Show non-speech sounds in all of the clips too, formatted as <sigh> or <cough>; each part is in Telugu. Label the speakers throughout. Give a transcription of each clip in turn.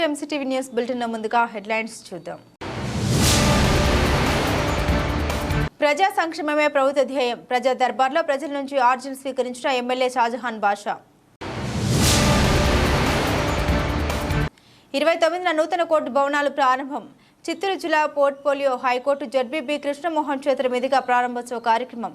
Speaker 1: Welcome to MCTV news bulletin ముందుగా హెడ్లైన్స్ చూద్దాం. ప్రజా సంక్షేమమే ప్రభుత్వ ధ్యేయం. ప్రజా దర్బార్లో ప్రజల నుంచి ఆర్జీలు స్వీకరించిన ఎమ్మెల్యే షాజహాన్ బాషా. ఇరవై తొమ్మిదిన నూతన కోర్టు భవనాలు ప్రారంభం. చిత్తూరు జిల్లా పోర్ట్ఫోలియో హైకోర్టు జడ్బీబీ కృష్ణమోహన్ చేతుల మీదుగా ప్రారంభోత్సవ కార్యక్రమం.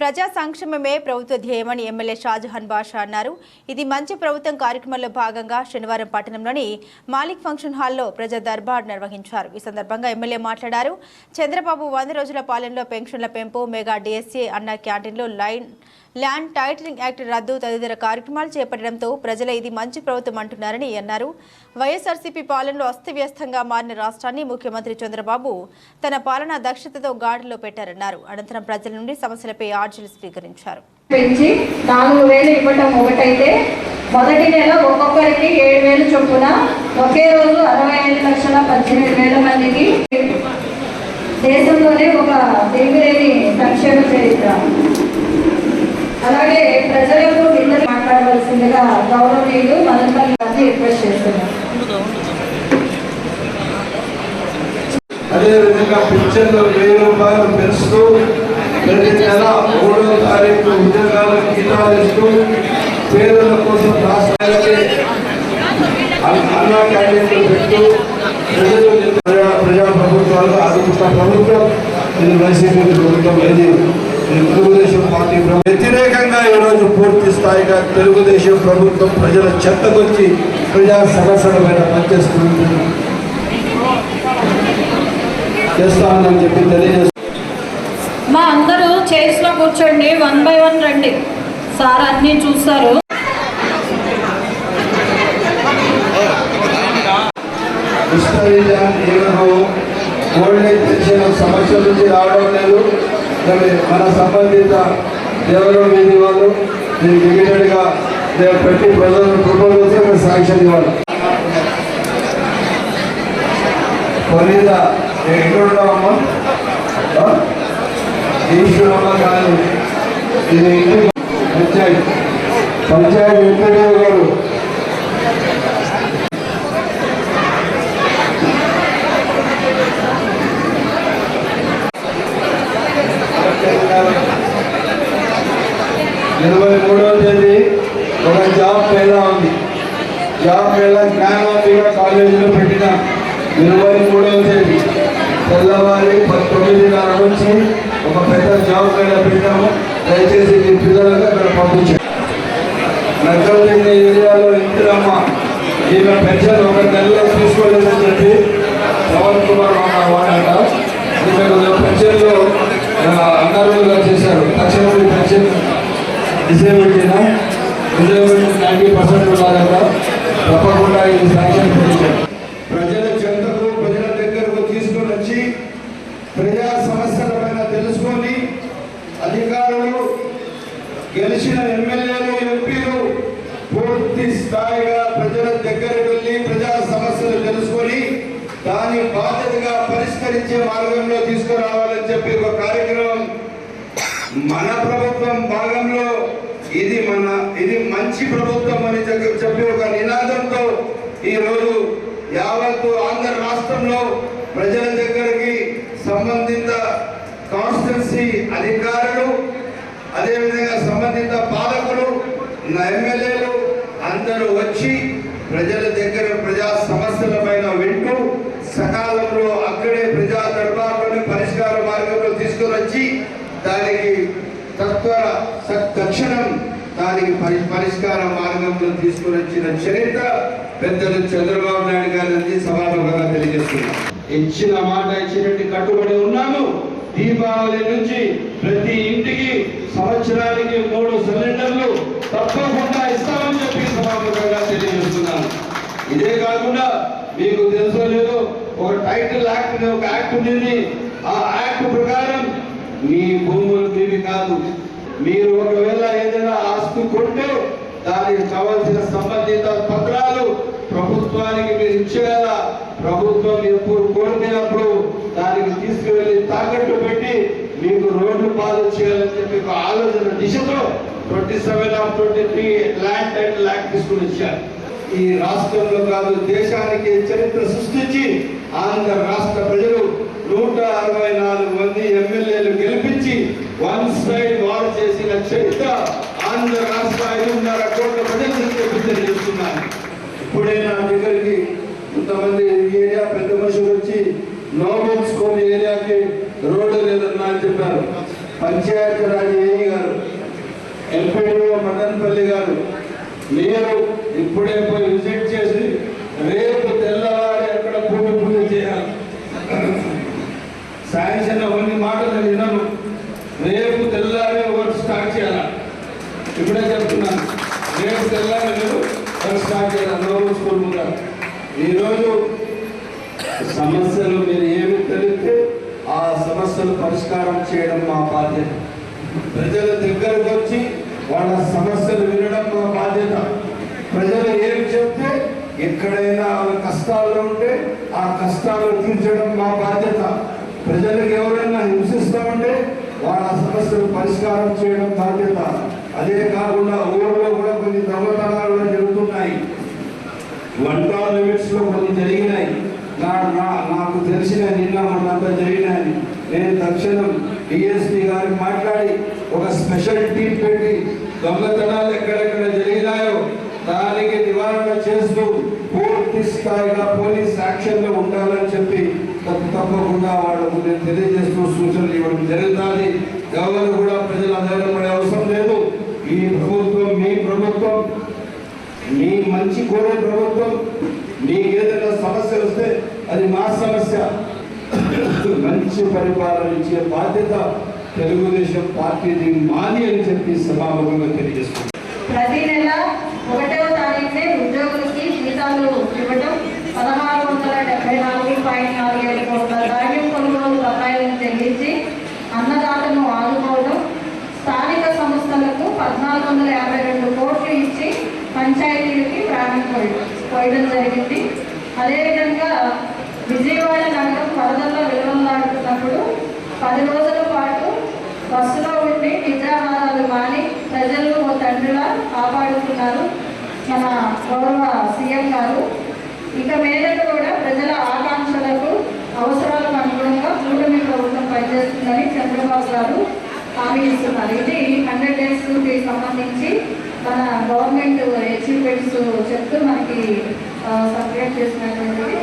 Speaker 1: ప్రజా సంక్షేమమే ప్రభుత్వ ధ్యేయమని ఎమ్మెల్యే షాజహాన్ బాషా అన్నారు. ఇది మంచి ప్రభుత్వం కార్యక్రమంలో భాగంగా శనివారం పట్టణంలోని మాలిక్ ఫంక్షన్ హాల్లో ప్రజా దర్బార్ నిర్వహించారు. ఈ సందర్భంగా ఎమ్మెల్యే మాట్లాడారు. చంద్రబాబు వంద రోజుల పాలనలో పెన్షన్ల పెంపు మెగా డిఎస్సీ అన్న క్యాంటీన్లో లైన్ ల్యాండ్ టైటిలింగ్ యాక్ట్ రద్దు తదితర కార్యక్రమాలు చేపట్టడంతో ప్రజల ఇది మంచి ప్రభుత్వం అంటున్నారని అన్నారు. వైఎస్ఆర్సీపీ పాలనలో అస్తవ్యస్తంగా మారిన రాష్ట్రాన్ని ముఖ్యమంత్రి చంద్రబాబు తన పాలనా దక్షతతో గాడిలో పెట్టారన్నారు. అనంతరం ప్రజల నుండి సమస్యలపై ఆర్జీలు స్వీకరించారు.
Speaker 2: పెంచి నాలుగు వేలు ఇవ్వటం ఒకటైతే మొదటి నెల ఒక్కొక్కరికి ఏడు వేలు చొప్పున ఒకే రోజు అరవై ఐదు లక్షల పద్దెనిమిది వేల మందికి దేశంలోనే ఒక దిగులేని సంక్షేమ చరిత్ర. అలాగే ప్రజలకు కింద మాట్లాడవలసిందిగా గౌరవనీయులు మదనపల్లి గారిని రిక్వెస్ట్ చేస్తున్నారు
Speaker 3: అదేవిధంగా పింఛన్లు వెయ్యి రూపాయలు పెంచుతూ ప్రతి నెల మూడో తారీఖు ఉద్యోగాలకు జీతాలు పేదల కోసం రాష్ట్రాలకి అన్న- అన్నా క్యాంటీన్లు పెట్టు ప్రజలు ప్రజా ప్రభుత్వాలు ఆదుకుంటున్న ప్రభుత్వం ఇది వైసీపీ ప్రభుత్వం ఇది తెలుగుదేశం పార్టీ వ్యతిరేకంగా ఈరోజు పూర్తి స్థాయిగా తెలుగుదేశం ప్రభుత్వం ప్రజల చెత్తకొచ్చి ప్రజా సమస్యల మీద పనిచేస్తుంది చేస్తామని చెప్పి
Speaker 2: మా అందరూ చైర్స్లో కూర్చోండి వన్ బై వన్ రండి. సార్ అన్నీ చూస్తారు.
Speaker 3: ఓల్డ్ ఏజ్ పెన్షన్ సమస్యల నుంచి రావడం లేదు. మరి మన సంబంధిత దేవరం వీధి వాళ్ళు దీనికి ఇమీడియట్గా రేపు పెట్టి ప్రజలను ప్రపోజల్స్ మేము శాంక్షన్ ఇవ్వాలి. కొనిద ఎక్కడున్నామమ్మా ఈశ్వరమ్మ కాదు ఇది ఇంటి పంచాయతీ. పంచాయతీ వెంకటరావు గారు ఇరవై మూడవ తేదీ ఒక జాబ్ మేళా ఉంది. జాబ్ మేళా జ్ఞానోదయ కాలేజీలో పెట్టిన ఇరవై మూడవ తేదీ తెల్లవారి తొమ్మిదిన్నర నుంచి ఒక పెద్ద జాబ్ మేళా పెట్టాము. దయచేసి మీ పిల్లలకు అక్కడ పంపించాము నగరం ఏరియాలో ఇందిరమ్మ ఈమె పెన్షన్ ఒక నెలలో తీసుకోలేదని చెప్పి పవన్ కుమార్ వాడట. ఈమె పెన్షన్లో అన్నారుగా చేశారు. తక్షణం పెన్షన్. డిసేబిలిటీనా డిసేబిలిటీ నైంటీ పర్సెంట్ ఉన్నారట తప్పకుండా ఇది శాంక్షన్ ప్రజల చెంతకు ప్రజల దగ్గరకు తీసుకొని వచ్చి ప్రజా సమస్యల పైన తెలుసుకొని అధికారులు గెలిచిన ఎమ్మెల్యేలు ఎంపీలు పూర్తి స్థాయిగా ప్రజల దగ్గరకు వెళ్ళి ప్రజా సమస్యలు తెలుసుకొని దాని బాధ్యతగా పరిష్కరించే మార్గంలో తీసుకురావాలని చెప్పి ఒక కార్యక్రమం మన ప్రభుత్వం భాగంలో ఇది మన ఇది మంచి ప్రభుత్వం అని చెప్పి ఒక నినాదంతో ఈరోజు యావత్తు ఆంధ్ర రాష్ట్రంలో ప్రజల దగ్గరికి సంబంధిత కాన్స్టిట్యున్సీ అధికారులు అదేవిధంగా సంబంధిత పాలకులు ఎమ్మెల్యే ఎమ్మెల్యేలు అందరూ వచ్చి ప్రజల దగ్గర ప్రజా సమస్యల పైన వింటూ సకాలంలో అక్కడే ప్రజా దర్బార్లోని పరిష్కార మార్గంలో తీసుకుని వచ్చి దానికి తత్వర స- తక్షణం దానికి పరి పరిష్కార మార్గంలో తీసుకుని వచ్చిన చరిత్ర పెద్దలు చంద్రబాబు నాయుడు గారిని సభాముఖంగా తెలియజేస్తున్నాం. ఇచ్చిన మాట ఇచ్చినట్టు కట్టుబడి ఉన్నాము. దీపావళి నుంచి ప్రతి ఇంటికి సంవత్సరానికి మూడు సిలిండర్లు తప్పకుండా ఇస్తామని చెప్పి సభాముఖంగా తెలియజేస్తున్నాను. ఇదే కాకుండా మీకు తెలుసో లేదో ఒక టైటిల్ యాక్ట్ ఒక యాక్ట్ ఉంది ఆ యాక్ట్ ప్రకారం మీ భూములు మీవి కాదు. మీరు ఒకవేళ ఏదైనా ఆస్తి కొట్టు దానికి కావాల్సిన సంబంధిత పత్రాలు ప్రభుత్వానికి మీరు ఇచ్చేయాల ప్రభుత్వం ఎప్పుడు కోరుకున్నప్పుడు దానికి తీసుకువెళ్ళి తాకట్టు పెట్టి మీకు రోడ్లు పాలు చేయాలని చెప్పి ఒక ఆలోచన దిశతో twenty seven of twenty three land and land తీసుకుని ఇచ్చారు ఈ రాష్ట్రంలో కాదు దేశానికి చరిత్ర సృష్టించి ఆంధ్ర రాష్ట్ర ప్రజలు నూట అరవై నాలుగు మంది ఎమ్మెల్యేలు గెలిపించి వన్ సైడ్ వార్ చేసిన చరిత్ర ఆంధ్ర రాష్ట్ర ఐదున్నర కోట్ల తెలియజేస్తున్నాను ఇప్పుడే నా దగ్గరికి కొంతమంది ఏరియా పెద్ద మనుషులు వచ్చి నోబెల్ స్కూల్ ఏరియాకి రోడ్డు లేదన్నా అని చెప్పారు. పంచాయతీ రాజ్ ఏఈ గారు ఎంపీడీఓ మదన్పల్లి గారు మీరు ఇప్పుడే పోయి విజిట్ చేసి రేపు తెల్లవారి అక్కడ భూమి పూజ చేయాలి శాంక్షన్ అవన్నీ మాటలు నేను విన్నాను రేపు తెల్లారి వర్క్ స్టార్ట్ చేయాలి ఇప్పుడే చెప్తున్నాను రేపు తెల్లారి మీరు వర్క్ అందరూ చేయాలి ఈరోజు సమస్యలు మీరు ఏమి తెలిస్తే ఆ సమస్యలు పరిష్కారం చేయడం మా బాధ్యత. ప్రజల దగ్గరకు వచ్చి వాళ్ళ సమస్యలు వినడం మా బాధ్యత. ప్రజలు ఏం చెప్తే ఎక్కడైనా కష్టాలు ఉంటే ఆ కష్టాలు తీర్చడం మా బాధ్యత. ప్రజలకు ఎవరైనా హింసిస్తామంటే వాళ్ళ సమస్యలు పరిష్కారం చేయడం బాధ్యత. అదే కాకుండా ఊళ్ళో కూడా కొన్ని దొంగతనాలు కూడా జరుగుతున్నాయి వన్ టౌన్ లిమిట్స్లో కొన్ని జరిగినాయి నా నా- నాకు తెలిసిన నిన్న మొన్నంతా జరిగినాయి నేను తక్షణం డిఎస్పీ గారికి మాట్లాడి ఒక స్పెషల్ టీం పెట్టి దొంగతనాలు ఎక్కడెక్కడ జరిగినాయో దానికి నివారణ చేస్తూ పూర్తి స్థాయిగా పోలీస్ యాక్షన్లో ఉండాలని చెప్పి తప్పకుండా వాళ్ళకు నేను తెలియజేస్తూ సూచనలు ఇవ్వడం జరుగుతుంది. ఎవరు కూడా ప్రజలు ఆధారపడే అవసరం లేదు. ఈ ప్రభుత్వం మీ ప్రభుత్వం మీ మంచి కోరే ప్రభుత్వం మీకు ఏదైనా సమస్య వస్తే అది మా సమస్య. మంచి పరిపాలన ఇచ్చే బాధ్యత తెలుగుదేశం పార్టీది మాది అని చెప్పి సభాముఖంగా తెలియజేస్తుంది
Speaker 2: ప్రతి నెల ఒకటవ తారీఖునే ఉద్యోగులకి జీతాలు ఇవ్వటం పదహారు వందల డెబ్బై నాలుగు పాయింట్ నాలుగు ఏడు కోట్ల ధాన్యం కొనుగోలు బకాయిలను చెల్లించి అన్నదాతను ఆదుకోవడం స్థానిక సంస్థలకు పద్నాలుగు వందల యాభై రెండు కోట్లు ఇచ్చి పంచాయతీలకి ప్రాణం పోయడం పోయడం జరిగింది. అదేవిధంగా విజయవాడ నగరం వరదల్లో విలువలాడుతున్నప్పుడు పది రోజుల పాటు బస్సులో ఉండి నిద్రాహారాలు మాని ప్రజలు ఓ తండ్రిలా కాపాడుతున్నారు మన గౌరవ సీఎం గారు. ఇక మీదట కూడా ప్రజల ఆకాంక్షలకు అవసరాలకు అనుగుణంగా కూటమి ప్రభుత్వం పనిచేస్తుందని చంద్రబాబు గారు హామీ ఇస్తున్నారు. ఇది హండ్రెడ్ డేస్కి సంబంధించి మన గవర్నమెంట్ అచీవ్మెంట్స్ చెప్తూ మనకి సబ్జెక్ట్ చేసినటువంటిది.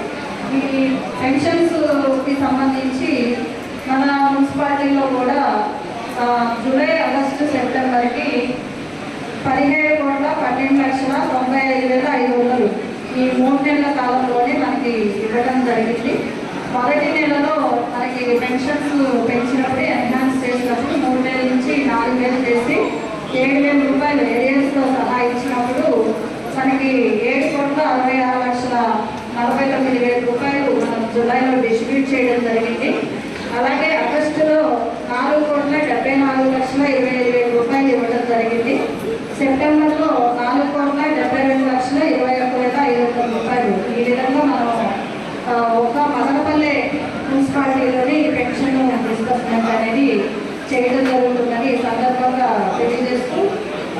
Speaker 2: ఈ పెన్షన్స్కి సంబంధించి మన మున్సిపాలిటీలో కూడా జూలై ఆగస్టు సెప్టెంబర్కి పదిహేడు కోట్ల పన్నెండు లక్షల తొంభై ఐదు వేల ఐదు వందలు ఈ మూడు నెలల కాలంలోనే మనకి ఇవ్వడం జరిగింది. మొదటి నెలలో మనకి పెన్షన్స్ పెంచినప్పుడు ఎన్హాన్స్ చేసినప్పుడు మూడు వేల నుంచి నాలుగు వేలు చేసి ఏడు వేల రూపాయలు ఏరియాస్తో సహా ఇచ్చినప్పుడు మనకి ఏడు కోట్ల అరవై ఆరు లక్షల నలభై తొమ్మిది వేల రూపాయలు మనం జూలైలో డిస్ట్రిబ్యూట్ చేయడం జరిగింది. అలాగే ఆగస్టులో నాలుగు కోట్ల డెబ్బై నాలుగు లక్షల ఇరవై ఐదు వేల రూపాయలు ఇవ్వడం జరిగింది. సెప్టెంబర్లో నాలుగు కోట్ల డెబ్బై రెండు లక్షల ఇరవై ఒక్క వేల ఐదు వందల రూపాయలు. ఈ విధంగా మనం ఒక మదనపల్లె మున్సిపాలిటీలోని పెన్షన్ డిస్బర్స్మెంట్ అనేది చేయడం జరుగుతుందని ఈ సందర్భంగా తెలియజేస్తూ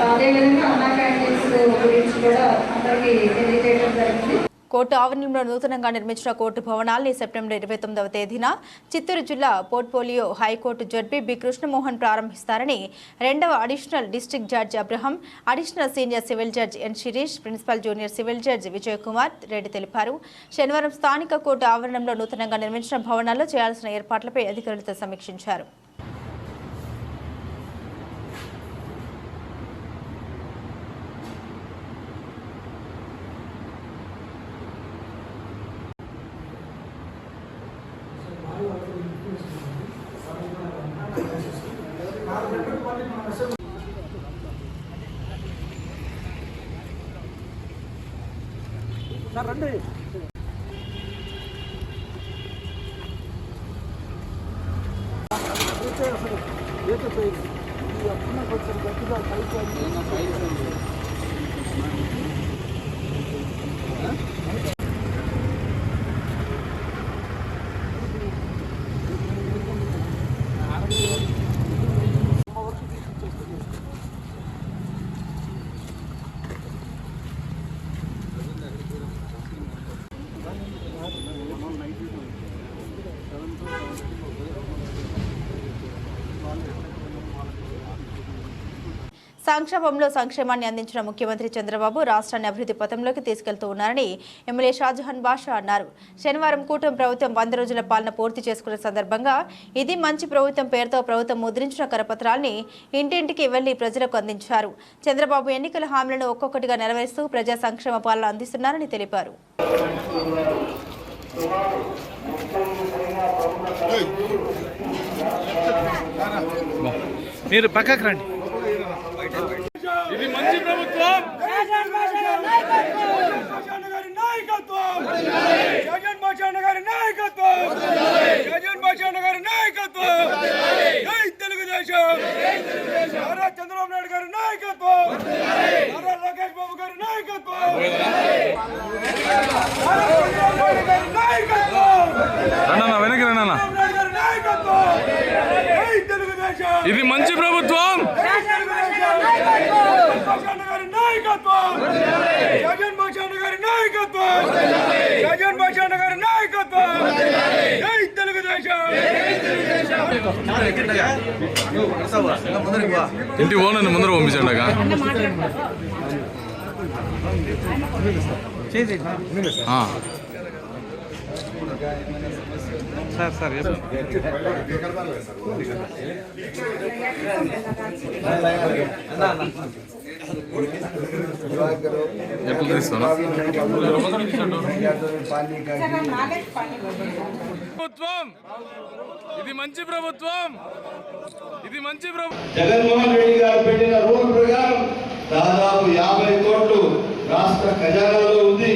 Speaker 2: అదేవిధంగా అన్నా క్యాంటీన్స్ గురించి కూడా అందరికీ తెలియజేయడం జరిగింది.
Speaker 1: కోర్టు ఆవరణంలో నూతనంగా నిర్మించిన కోర్టు భవనాల్ని సెప్టెంబర్ ఇరవై తొమ్మిదవ తేదీన చిత్తూరు జిల్లా portfolio high court ZP B Krishnamohan ప్రారంభిస్తారని రెండవ additional district judge Abraham additional senior civil judge N Shirish principal junior civil judge Vijay Kumar Reddy తెలిపారు. శనివారం స్థానిక కోర్టు ఆవరణంలో నూతనంగా నిర్మించిన భవనాల్లో చేయాల్సిన ఏర్పాట్లపై అధికారులతో సమీక్షించారు. సంక్షేమంలో సంక్షేమాన్ని అందించిన ముఖ్యమంత్రి చంద్రబాబు రాష్ట్రాన్ని అభివృద్ధి పథంలోకి తీసుకెళ్తూ ఉన్నారని ఎమ్మెల్యే షాజహాన్ బాషా అన్నారు. శనివారం కూటమి ప్రభుత్వం వంద రోజుల పాలన పూర్తి చేసుకున్న సందర్భంగా ఇది మంచి ప్రభుత్వం పేరుతో ప్రభుత్వం ముద్రించిన కరపత్రాల్ని ఇంటింటికి వెళ్ళి ప్రజలకు అందించారు. చంద్రబాబు ఎన్నికల హామీలను ఒక్కొక్కటిగా నెరవేరుస్తూ ప్రజా సంక్షేమ పాలన అందిస్తున్నారని తెలిపారు.
Speaker 4: మీరు పక్కకు రండి ఇది మంచి ప్రభుత్వం
Speaker 5: జగన్ గారి నాయకత్వం జగన్ భాషాన్న గారి నాయకత్వం జగన్ భాషాన్న గారి నాయకత్వం జై తెలుగుదేశం నారా చంద్రబాబు నాయుడు గారి నాయకత్వం నారా లోకేష్ బాబు గారి నాయకత్వం నారా చంద్రబాబు నాయుడు గారి నాయకత్వం
Speaker 4: అన్న వెనక్కి రండి అన్న
Speaker 5: చంద్రబాబు నాయుడు గారి నాయకత్వం జై తెలుగుదేశం
Speaker 4: ఇది మంచి ప్రభుత్వం.
Speaker 5: నాయకత్వం జగన్ భాషాన్న గారి నాయకత్వం జగన్ భాషాన్న గారి నాయకత్వం జై తెలుగుదేశం
Speaker 4: ఇంటి ఓనర్ని ముందర పంపించండి ఆ. సార్ సార్ ఎప్పుడు ప్రభుత్వం! ఇది మంచి ప్రభుత్వం! ఇది మంచి ప్రభుత్వం!
Speaker 3: జగన్మోహన్ రెడ్డి గారు పెట్టిన రూల్ ప్రకారం దాదాపు యాభై కోట్లు రాష్ట్ర ఖజానాలో ఉంది.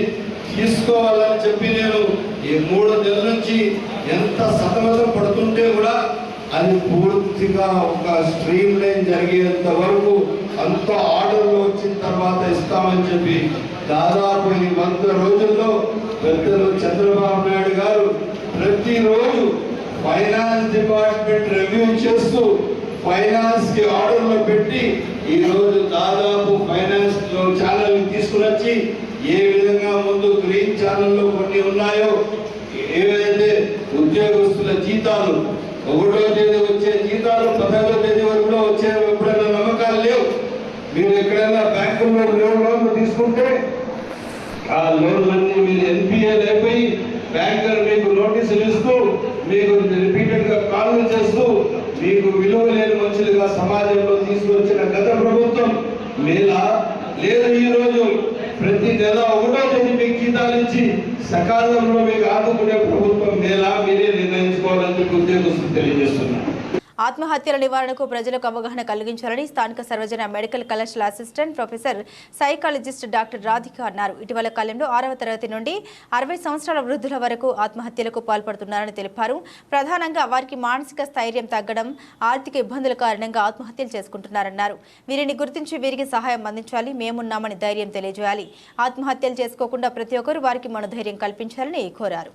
Speaker 3: తీసుకోవాలని చెప్పి నేను ఈ మూడు నెలల నుంచి ఎంత సతమతం పడుతుంటే కూడా అది పూర్తిగా ఒక స్ట్రీమ్ లైన్ జరిగేంత వరకు అంత ఆర్డర్లు వచ్చిన తర్వాత ఇస్తామని చెప్పి దాదాపు ఈ వంద రోజుల్లో పెద్దలు చంద్రబాబు నాయుడు గారు ప్రతిరోజు ఫైనాన్స్ డిపార్ట్మెంట్ రివ్యూ చేస్తూ ఫైనాన్స్కి ఆర్డర్లో పెట్టి ఈ రోజు దాదాపు ఫైనాన్స్ ఛానల్ తీసుకుని వచ్చి ఏ విధంగా ముందు గ్రీన్ ఛానల్లో కొన్ని ఉన్నాయో ఏవైతే ఉద్యోగస్తుల జీతాలు ఒకటో తేదీ వచ్చే జీతాలు పదహారో తేదీ వరకు వచ్చే ఎప్పుడైనా నమ్మకాలు లేవు. మీరు ఎక్కడైనా బ్యాంకుల్లో లోన్ లోన్లు తీసుకుంటే ఆ లోన్లన్నీ మీరు ఎన్పిఏ అయిపోయి బ్యాంకర్ మీకు నోటీసులు ఇస్తూ మీకు రిపీటెడ్గా కాల్ చేస్తూ మీకు విలువ లేని మనుషులుగా సమాజంలో తీసుకొచ్చిన గత ప్రభుత్వం మేలా లేదు ఈరోజు ప్రతి నెల ఒకటో తేదీ మీకు జీతాలు ఇచ్చి సకాలంలో మీకు ఆదుకునే ప్రభుత్వం మేలా మీరే నిర్ణయించుకోవాలని ఉద్యోగస్తులు తెలియజేస్తున్నారు.
Speaker 1: ఆత్మహత్యల నివారణకు ప్రజలకు అవగాహన కలిగించాలని స్థానిక సర్వజన మెడికల్ కళాశాల assistant professor psychologist doctor Radhika అన్నారు. ఇటీవల కాలంలో ఆరవ తరగతి నుండి అరవై సంవత్సరాల వృద్ధుల వరకు ఆత్మహత్యలకు పాల్పడుతున్నారని తెలిపారు. ప్రధానంగా వారికి మానసిక స్థైర్యం తగ్గడం ఆర్థిక ఇబ్బందుల కారణంగా ఆత్మహత్యలు చేసుకుంటున్నారన్నారు. వీరిని గుర్తించి వీరికి సహాయం అందించాలి మేమున్నామని ధైర్యం తెలియజేయాలి. ఆత్మహత్యలు చేసుకోకుండా ప్రతి ఒక్కరు వారికి మనోధైర్యం కల్పించాలని కోరారు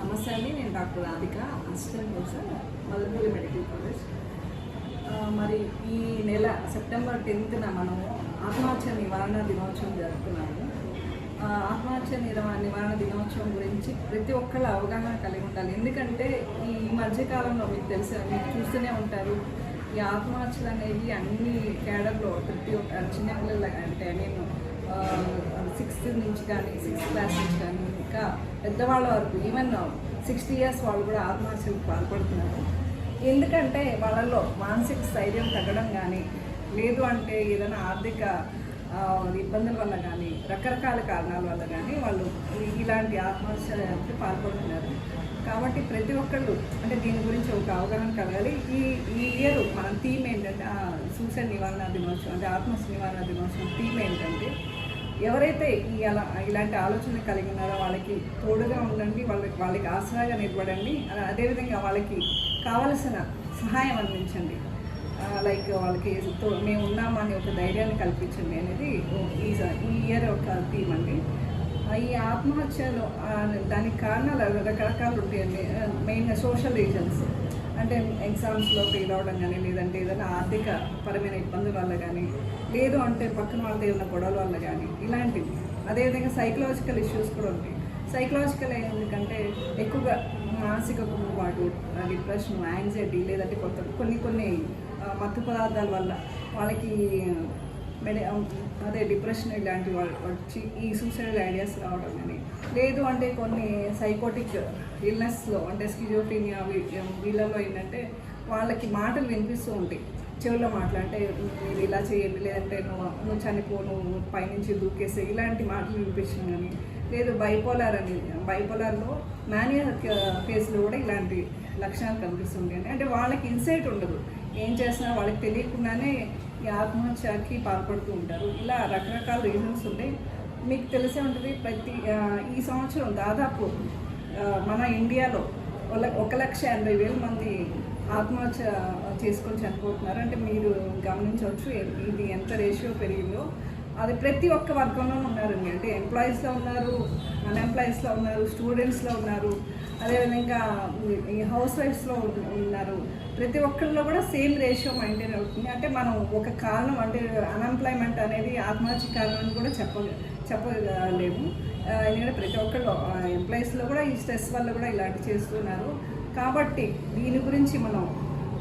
Speaker 6: నమస్తే అండి నేను doctor Radhika assistant professor Madanapalle medical college. మరి ఈ నెల సెప్టెంబర్ టెన్త్న మనము ఆత్మహత్య నివారణ దినోత్సవం జరుపుతున్నాము ఆత్మహత్య నివారణ నివారణ దినోత్సవం గురించి ప్రతి ఒక్కళ్ళ అవగాహన కలిగి ఉండాలి. ఎందుకంటే ఈ మధ్యకాలంలో మీకు తెలిసి మీరు చూస్తూనే ఉంటారు ఈ ఆత్మహత్యలు అనేవి అన్ని కేడర్లో ప్రతి ఒక్క చిన్నపిల్లల అంటే నేను సిక్స్త్ నుంచి కానీ సిక్స్త్ క్లాస్ నుంచి కానీ ఇంకా పెద్దవాళ్ళ వరకు ఈవెన్ సిక్స్టీ ఇయర్స్ వాళ్ళు కూడా ఆత్మహత్యలకు పాల్పడుతున్నారు. ఎందుకంటే వాళ్ళల్లో మానసిక స్థైర్యం తగ్గడం కానీ లేదు అంటే ఏదైనా ఆర్థిక ఇబ్బందుల వల్ల కానీ రకరకాల కారణాల వల్ల కానీ వాళ్ళు ఇలాంటి ఆత్మహత్యకి పాల్పడుతున్నారు. కాబట్టి ప్రతి ఒక్కళ్ళు అంటే దీని గురించి ఒక అవగాహన కలగాలి. ఈ ఈ ఇయర్ మన థీమ్ ఏంటంటే సూసైడ్ నివారణ దినోత్సవం అంటే ఆత్మహత్య నివారణ దినోత్సవం థీమ్ ఏంటంటే ఎవరైతే ఈ అలా ఇలాంటి ఆలోచన కలిగి ఉన్నారో వాళ్ళకి తోడుగా ఉండండి వాళ్ళకి వాళ్ళకి ఆసరాగా నిలబడండి అదేవిధంగా వాళ్ళకి కావలసిన సహాయం అందించండి. లైక్ వాళ్ళకి తో- మేము ఉన్నామని ఒక ధైర్యాన్ని కల్పించండి అనేది ఈ ఈ ఇయర్ ఒక థీమ్ అండి. ఈ ఆత్మహత్యలు దానికి కారణాలు రకరకాలు ఉంటాయండి. మెయిన్గా సోషల్ రీజన్స్. అంటే ఎగ్జామ్స్లో ఫెయిల్ అవ్వడం కానీ లేదంటే ఏదైనా ఆర్థిక పరమైన ఇబ్బందుల వల్ల కానీ లేదు అంటే పక్కన వాళ్ళతో ఏదైనా గొడవల వల్ల కానీ ఇలాంటివి. అదేవిధంగా సైకలాజికల్ ఇష్యూస్ కూడా ఉంటాయి. సైకలాజికల్ ఎందుకంటే ఎక్కువగా మానసిక కుంగుబాటు డిప్రెషన్ యాంగ్జైటీ లేదంటే కొత్త కొన్ని కొన్ని మత్తు పదార్థాల వల్ల వాళ్ళకి అదే డిప్రెషన్ ఇలాంటి వచ్చి ఈ సూసైడల్ ఐడియాస్ రావడం కానీ లేదు అంటే కొన్ని సైకోటిక్ ఇల్నెస్లో అంటే స్కిజోఫీనియా వీళ్ళలో ఏంటంటే వాళ్ళకి మాటలు వినిపిస్తూ ఉంటాయి. చెవిలో మాట్లాడితే మీరు ఇలా చేయండి లేదంటే నువ్వు నువ్వు చనిపో నువ్వు పైనుంచి దూకేసే ఇలాంటి మాటలు వినిపించడం కానీ లేదు బైపోలార్ అని బైపోలార్లో మానియా కేసులో కూడా ఇలాంటి లక్షణాలు కనిపిస్తుంటాయి అంటే వాళ్ళకి ఇన్సైట్ ఉండదు. ఏం చేస్తున్నా వాళ్ళకి తెలియకుండానే ఈ ఆత్మహత్యకి పాల్పడుతూ ఉంటారు. ఇలా రకరకాల రీజన్స్ ఉంటాయి. మీకు తెలిసే ఉంటుంది ప్రతి ఈ సంవత్సరం దాదాపు మన ఇండియాలో ఒక- ఒక లక్ష ఎనభై వేల మంది ఆత్మహత్య చేసుకొని చనిపోతున్నారు. అంటే మీరు గమనించవచ్చు ఇది ఎంత రేషియో పెరిగిందో. అది ప్రతి ఒక్క వర్గంలో ఉన్నారండి. అంటే ఎంప్లాయీస్లో ఉన్నారు అన్ఎంప్లాయీస్లో ఉన్నారు స్టూడెంట్స్లో ఉన్నారు అదేవిధంగా ఈ హౌస్ వైఫ్స్లో ఉన్నారు. ప్రతి ఒక్కరిలో కూడా సేమ్ రేషియో మెయింటైన్ అవుతుంది. అంటే మనం ఒక కారణం అంటే అన్ఎంప్లాయ్మెంట్ అనేది ఆత్మహత్య కారణం అని కూడా చెప్ప చెప్పలేము. ఎందుకంటే ప్రతి ఒక్కళ్ళు ఎంప్లాయీస్లో కూడా ఈ స్ట్రెస్ వల్ల కూడా ఇలాంటి చేస్తున్నారు. కాబట్టి దీని గురించి మనం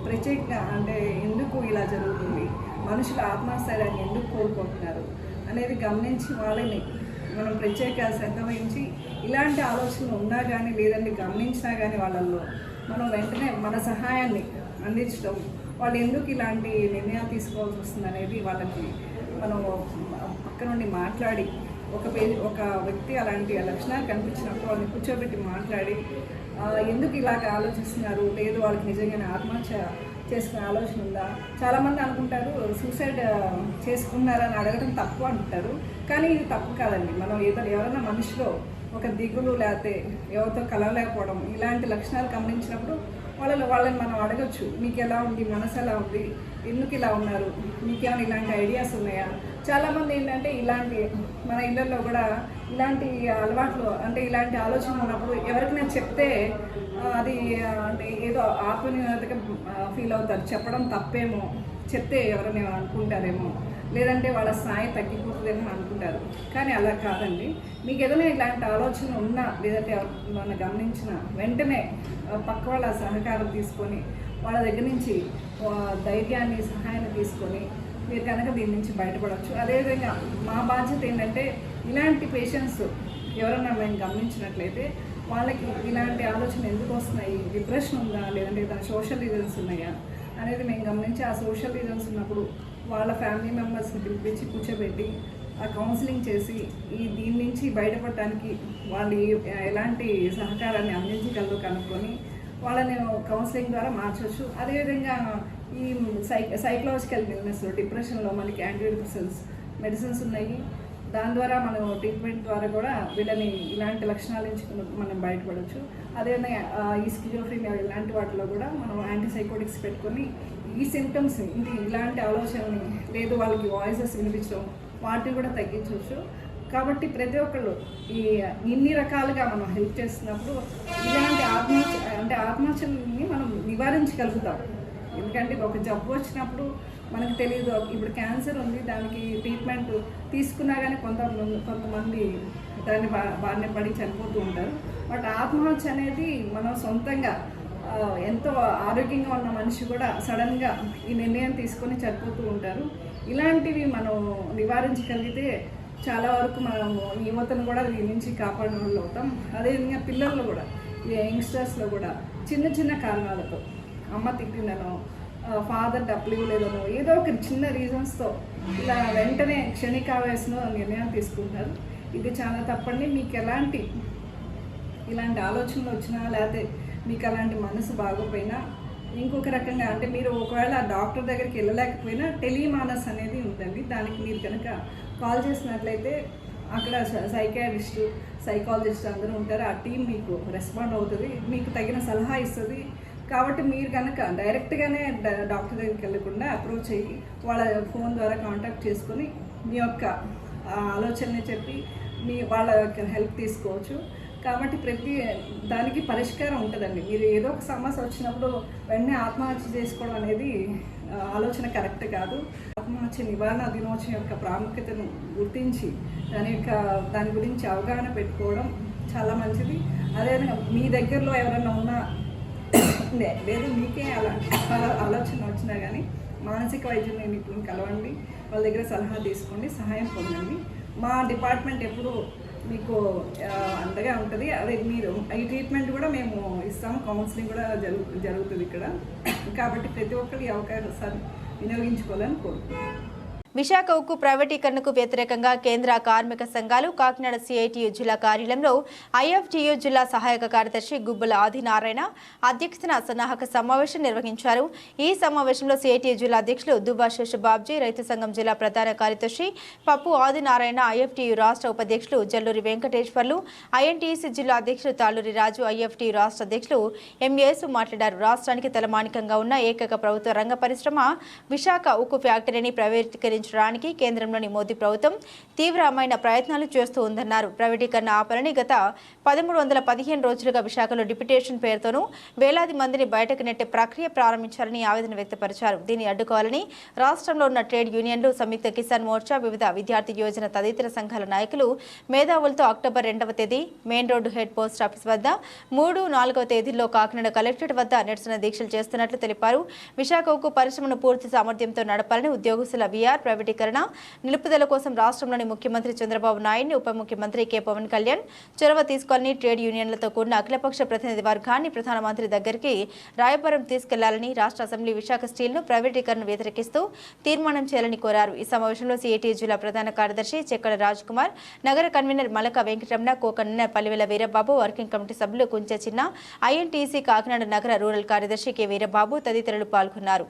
Speaker 6: ప్రత్యేకంగా అంటే ఎందుకు ఇలా జరుగుతుంది? మనుషులు ఆత్మస్థైర్యాన్ని ఎందుకు కోల్పోతున్నారు అనేది గమనించి వాళ్ళని మనం ప్రత్యేక శ్రద్ధ వహించి ఇలాంటి ఆలోచనలు ఉన్నా కానీ లేదంటే గమనించినా కానీ వాళ్ళల్లో మనం వెంటనే మన సహాయాన్ని అందించడం వాళ్ళు ఎందుకు ఇలాంటి నిర్ణయాలు తీసుకోవాల్సి వస్తుంది అనేది వాళ్ళకి మనం పక్క నుండి మాట్లాడి ఒక పే ఒక వ్యక్తి అలాంటి లక్షణాలు కనిపించినప్పుడు వాళ్ళని కూర్చోబెట్టి మాట్లాడి ఎందుకు ఇలాగ ఆలోచిస్తున్నారు? లేదు వాళ్ళకి నిజంగానే ఆత్మహత్య చేసుకునే ఆలోచన ఉందా? చాలామంది అనుకుంటారు సూసైడ్ చేసుకున్నారని అడగడం తప్పు అంటారు. కానీ ఇది తప్పు కాదండి. మనం ఏదో ఎవరైనా మనిషిలో ఒక దిగులు లేకపోతే ఎవరితో కలవలేకపోవడం ఇలాంటి లక్షణాలు గమనించినప్పుడు వాళ్ళని వాళ్ళని మనం అడగచ్చు మీకు ఎలా ఉంది? మనసు ఎలా ఉంది? ఎందుకు ఇలా ఉన్నారు? మీకేమైనా ఇలాంటి ఐడియాస్ ఉన్నాయా? చాలామంది ఏంటంటే ఇలాంటి మన ఇళ్ళల్లో కూడా ఇలాంటి అలవాట్లు అంటే ఇలాంటి ఆలోచన ఉన్నప్పుడు ఎవరికైనా చెప్తే అది అంటే ఏదో ఆత్మనిర్భరతగా ఫీల్ అవుతారు. చెప్పడం తప్పేమో. చెప్తే ఎవరైనా అనుకుంటారేమో. లేదంటే వాళ్ళ స్థాయి తగ్గిపోతుందేమో అనుకుంటారు. కానీ అలా కాదండి. మీకు ఏదైనా ఇలాంటి ఆలోచన ఉన్నా లేదంటే మన గమనించిన వెంటనే పక్క వాళ్ళ సహకారం తీసుకొని వాళ్ళ దగ్గర నుంచి ధైర్యాన్ని సహాయాన్ని తీసుకొని మీరు కనుక దీని నుంచి బయటపడవచ్చు. అదేవిధంగా మా బాధ్యత ఏంటంటే ఇలాంటి పేషెంట్స్ ఎవరన్నా మేము గమనించినట్లయితే వాళ్ళకి ఇలాంటి ఆలోచన ఎందుకు వస్తున్నాయి? డిప్రెషన్ ఉందా? లేదంటే ఏదైనా సోషల్ రీజన్స్ ఉన్నాయా? అనేది మేము గమనించి ఆ సోషల్ రీజన్స్ ఉన్నప్పుడు వాళ్ళ ఫ్యామిలీ మెంబర్స్ని పిలిపించి కూర్చోబెట్టి ఆ కౌన్సిలింగ్ చేసి ఈ దీని నుంచి బయటపడటానికి వాళ్ళు ఎలాంటి సహకారాన్ని అందించగలరు కనుక్కొని వాళ్ళని కౌన్సిలింగ్ ద్వారా మార్చవచ్చు అదేవిధంగా ఈ సై సైకలాజికల్ ఇల్నెస్ డిప్రెషన్లో మనకి యాంటీడిప్రెసెన్స్ మెడిసిన్స్ ఉన్నాయి. దాని ద్వారా మనం ట్రీట్మెంట్ ద్వారా కూడా వీళ్ళని ఇలాంటి లక్షణాల నుంచి మనం బయటపడవచ్చు అదేవిధంగా ఈ స్కిజోఫ్రీనియా ఇలాంటి వాటిలో కూడా మనం యాంటీసైకోటిక్స్ పెట్టుకొని ఈ సింటమ్స్ ఇది ఇలాంటి ఆలోచనని లేదు వాళ్ళకి వాయిసెస్ వినిపించడం వాటిని కూడా తగ్గించవచ్చు కాబట్టి ప్రతి ఒక్కళ్ళు ఈ ఇన్ని రకాలుగా మనం హెల్ప్ చేస్తున్నప్పుడు ఇలాంటి ఆత్మహత్య అంటే ఆత్మహత్యలని మనం నివారించగలుగుతాం. ఎందుకంటే ఒక జబ్బు వచ్చినప్పుడు మనకు తెలియదు ఇప్పుడు క్యాన్సర్ ఉంది దానికి ట్రీట్మెంట్ తీసుకున్నా కానీ కొంతమంది కొంతమంది దాన్ని బా బారిన పడి చనిపోతూ ఉంటారు. బట్ ఆత్మహత్య అనేది మనం సొంతంగా ఎంతో ఆరోగ్యంగా ఉన్న మనిషి కూడా సడన్గా ఈ నిర్ణయం తీసుకొని చనిపోతూ ఉంటారు. ఇలాంటివి మనం నివారించగలిగితే చాలా వరకు మనం యువతను కూడా దీని నుంచి కాపాడిన వాళ్ళు అవుతాం అదేవిధంగా పిల్లల్లో కూడా యంగ్స్టర్స్లో కూడా చిన్న చిన్న కారణాలతో అమ్మ తిట్టిందనో ఫాదర్ డబ్బులు ఇవ్వలేదనో ఏదో ఒక చిన్న రీజన్స్తో ఇలా వెంటనే క్షణికావేశంలో నిర్ణయం తీసుకుంటారు. ఇది చాలా తప్పండి. మీకు ఎలాంటి ఇలాంటి ఆలోచనలు వచ్చినా లేకపోతే మీకు అలాంటి మనసు బాగోపోయినా ఇంకొక రకంగా అంటే మీరు ఒకవేళ డాక్టర్ దగ్గరికి వెళ్ళలేకపోయినా టెలిమానస్ అనేది ఉందండి. దానికి మీరు కనుక కాల్ చేసినట్లయితే అక్కడ సైకాట్రిస్ట్ సైకాలజిస్ట్ అందరూ ఉంటారు. ఆ టీం మీకు రెస్పాండ్ అవుతుంది. మీకు తగిన సలహా ఇస్తుంది. కాబట్టి మీరు కనుక డైరెక్ట్గానే డాక్టర్ దగ్గరికి వెళ్ళకుండా అప్రోచ్ అయ్యి వాళ్ళ ఫోన్ ద్వారా కాంటాక్ట్ చేసుకొని మీ యొక్క ఆలోచనని చెప్పి మీ వాళ్ళ హెల్ప్ తీసుకోవచ్చు. కాబట్టి ప్రతి దానికి పరిష్కారం ఉంటుందండి. మీరు ఏదో ఒక సమస్య వచ్చినప్పుడు వెంటనే ఆత్మహత్య చేసుకోవడం అనేది ఆలోచన కరెక్ట్ కాదు. ఆత్మహత్య నివారణ దినోత్సవం యొక్క ప్రాముఖ్యతను గుర్తించి దాని యొక్క దాని గురించి అవగాహన పెట్టుకోవడం చాలా మంచిది. అదేవిధంగా మీ దగ్గరలో ఎవరైనా ఉన్నా <coughs> లేదు మీకే అలా ఆలోచన వచ్చినా కానీ మానసిక వైద్యం ఇప్పుడు కలవండి. వాళ్ళ దగ్గర సలహా తీసుకోండి సహాయం పొందండి. మా డిపార్ట్మెంట్ ఎప్పుడు మీకు అంతగా అండగా ఉంటుంది. అదే మీరు ఈ ట్రీట్మెంట్ కూడా మేము ఇస్తాము. కౌన్సిలింగ్ కూడా జరుగు జరుగుతుంది ఇక్కడ. కాబట్టి ప్రతి ఒక్కరికి అవకాశం అవకాశాన్ని వినియోగించుకోవాలని కోరుకుంటున్నాను
Speaker 1: విశాఖ ఉక్కు ప్రైవేటీకరణకు వ్యతిరేకంగా కేంద్ర కార్మిక సంఘాలు కాకినాడ సిఐటియు జిల్లా కార్యాలయంలో ఐఎఫ్టియు జిల్లా సహాయక కార్యదర్శి గుబ్బల ఆదినారాయణ అధ్యక్షతన సన్నాహక సమావేశం నిర్వహించారు. ఈ సమావేశంలో సిఐటియు జిల్లా అధ్యక్షులు దుబ్బా శేషబాబ్జీ రైతు సంఘం జిల్లా ప్రధాన కార్యదర్శి పప్పు ఆదినారాయణ ఐఎఫ్టియు రాష్ట్ర ఉపాధ్యక్షులు జల్లూరి వెంకటేశ్వర్లు ఐఎన్టీసీ జిల్లా అధ్యక్షులు తాళూరి రాజు ఐఎఫ్టియు రాష్ట్ర అధ్యక్షులు ఎంఏఎస్ మాట్లాడారు. రాష్ట్రానికి తలమానికంగా ఉన్న ఏకైక ప్రభుత్వ రంగ పరిశ్రమ విశాఖ ఉక్కు ఫ్యాక్టరీని సాధించడానికి కేంద్రంలోని మోదీ ప్రభుత్వం తీవ్రమైన ప్రయత్నాలు చేస్తూ ఉందన్నారు. ప్రైవేటీకరణ ఆపాలని గత పదమూడు వందల పదిహేను రోజులుగా విశాఖలో డిప్యుటేషన్ పేరుతోనూ వేలాది మందిని బయటకు నెట్టే ప్రక్రియ ప్రారంభించాలని ఆవేదన వ్యక్తపరిచారు. దీన్ని అడ్డుకోవాలని రాష్ట్రంలో ఉన్న ట్రేడ్ యూనియన్లు సంయుక్త కిసాన్ మోర్చా వివిధ విద్యార్థి యోజన తదితర సంఘాల నాయకులు మేధావులతో అక్టోబర్ రెండవ తేదీ main road head post office వద్ద మూడు నాలుగవ తేదీల్లో కాకినాడ కలెక్టరేట్ వద్ద నిరసన దీక్షలు చేస్తున్నట్లు తెలిపారు. విశాఖకు పరిశ్రమను పూర్తి సామర్థ్యంతో నడపాలని ఉద్యోగస్తుల వీఆర్ ప్రైవేటీకరణ నిలుపుదల కోసం రాష్ట్రంలోని ముఖ్యమంత్రి చంద్రబాబు నాయుడిని ఉప ముఖ్యమంత్రి కె. పవన్ కళ్యాణ్ చొరవ తీసుకోవాలని ట్రేడ్ యూనియన్లతో కూడిన అఖిలపక్ష ప్రతినిధి వర్గాన్ని ప్రధానమంత్రి దగ్గరికి రాయపురం తీసుకెళ్ళాలని రాష్ట్ర అసెంబ్లీ విశాఖ స్టీల్ను ప్రైవేటీకరణ వ్యతిరేకిస్తూ తీర్మానం చేయాలని కోరారు. ఈ సమావేశంలో సిఐటి జిల్లా ప్రధాన కార్యదర్శి చెక్కల రాజ్ కుమార్ నగర convener Malaka Venkataramana co convener Pallivela Veerababu working committee సభ్యులు కుంచె చిన్న ఐఎన్టీసీ కాకినాడ నగర రూరల్ కార్యదర్శి కె. వీరబాబు తదితరులు పాల్గొన్నారు.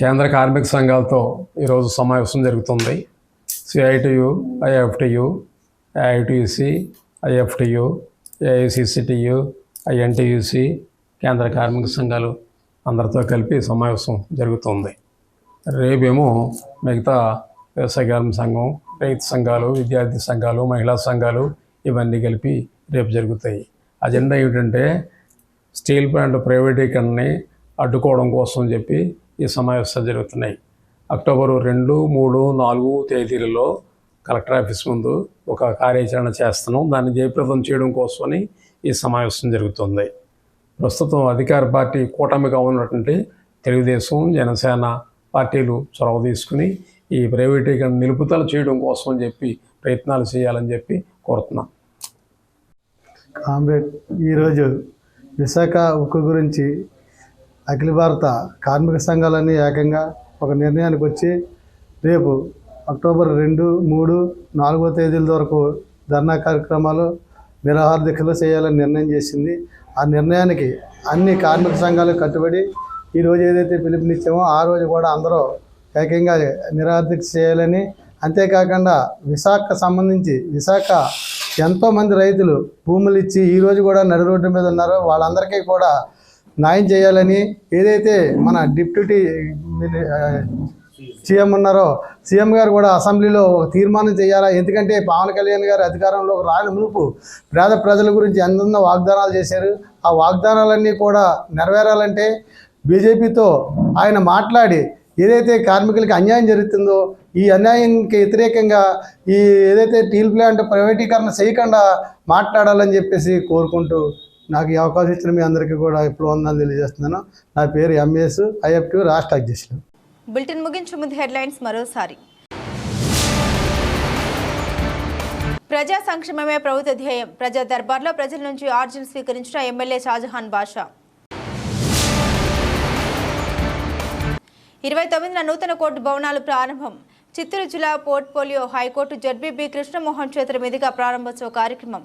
Speaker 7: కేంద్ర కార్మిక సంఘాలతో ఈరోజు సమావేశం జరుగుతుంది. CITU IFTU IITC IFTU AICCTU INTUC కేంద్ర కార్మిక సంఘాలు అందరితో కలిపి సమావేశం జరుగుతుంది. రేపేమో మిగతా వ్యవసాయ కార్మిక సంఘం రైతు సంఘాలు విద్యార్థి సంఘాలు మహిళా సంఘాలు ఇవన్నీ కలిపి రేపు జరుగుతాయి. అజెండా ఏమిటంటే స్టీల్ ప్లాంట్ ప్రైవేటీకరణని అడ్డుకోవడం కోసం చెప్పి ఈ సమావేశాలు జరుగుతున్నాయి. అక్టోబర్ రెండు మూడు నాలుగు తేదీలలో కలెక్టర్ ఆఫీస్ ముందు ఒక కార్యాచరణ చేస్తున్నాం. దాన్ని జయప్రదం చేయడం కోసమని ఈ సమావేశం జరుగుతుంది. ప్రస్తుతం అధికార పార్టీ కూటమిగా ఉన్నటువంటి తెలుగుదేశం జనసేన పార్టీలు చొరవ తీసుకుని ఈ ప్రైవేటీకరణ నిలుపుదల చేయడం కోసం అని చెప్పి ప్రయత్నాలు చేయాలని చెప్పి కోరుతున్నాం.
Speaker 8: కామ్రేడ్ ఈరోజు విశాఖ ఉక్కు గురించి అఖిల భారత కార్మిక సంఘాలన్నీ ఏకంగా ఒక నిర్ణయానికి వచ్చి రేపు అక్టోబర్ రెండు మూడు నాలుగో తేదీల వరకు ధర్నా కార్యక్రమాలు నిరాహార దీక్షలు చేయాలని నిర్ణయం చేసింది. ఆ నిర్ణయానికి అన్ని కార్మిక సంఘాలు కట్టుబడి ఈరోజు ఏదైతే పిలుపునిచ్చామో ఆ రోజు కూడా అందరూ ఏకంగా నిరాహార దీక్ష చేయాలని. అంతేకాకుండా విశాఖ సంబంధించి విశాఖ ఎంతోమంది రైతులు భూములు ఇచ్చి ఈరోజు కూడా నడి రోడ్డు మీద ఉన్నారు. వాళ్ళందరికీ కూడా న్యాయం చేయాలని ఏదైతే మన డిప్యూటీ సీఎం ఉన్నారో సీఎం గారు కూడా అసెంబ్లీలో ఒక తీర్మానం చేయాలా? ఎందుకంటే పవన్ కళ్యాణ్ గారు అధికారంలో రాని మునుపు పేద ప్రజల గురించి ఎందెన్నో వాగ్దానాలు చేశారు. ఆ వాగ్దానాలన్నీ కూడా నెరవేరాలంటే బీజేపీతో ఆయన మాట్లాడి ఏదైతే కార్మికులకి అన్యాయం జరుగుతుందో ఈ అన్యాయానికి వ్యతిరేకంగా ఈ ఏదైతే స్టీల్ ప్లాంట్ ప్రైవేటీకరణ చేయకుండా మాట్లాడాలని చెప్పేసి కోరుకుంటూ నాకు ఈ అవకాశం ఇచ్చిన మీ అందరికీ కూడా ఇప్పుడు వందలు తెలియజేస్తున్నాను. నా పేరు ఎంఎస్ ఐఎఫ్టీ రాష్ట్ర అధ్యక్షులు.
Speaker 1: బులెటిన్ ముగించే ముందు హెడ్లైన్స్ మరోసారి. ప్రజా సంక్షేమమే ప్రభుత్వ ధ్యేయం. ప్రజా దర్బార్లో ప్రజల నుంచి ఆర్జీలు స్వీకరించిన ఎమ్మెల్యే షాజహాన్ బాషా. ఇరవై తొమ్మిదిన నూతన కోర్టు భవనాలు ప్రారంభం. చిత్తూరు జిల్లా పోర్ట్ఫోలియో హైకోర్టు జడ్బీబీ కృష్ణమోహన్ చేతుల మీదుగా ప్రారంభోత్సవ కార్యక్రమం.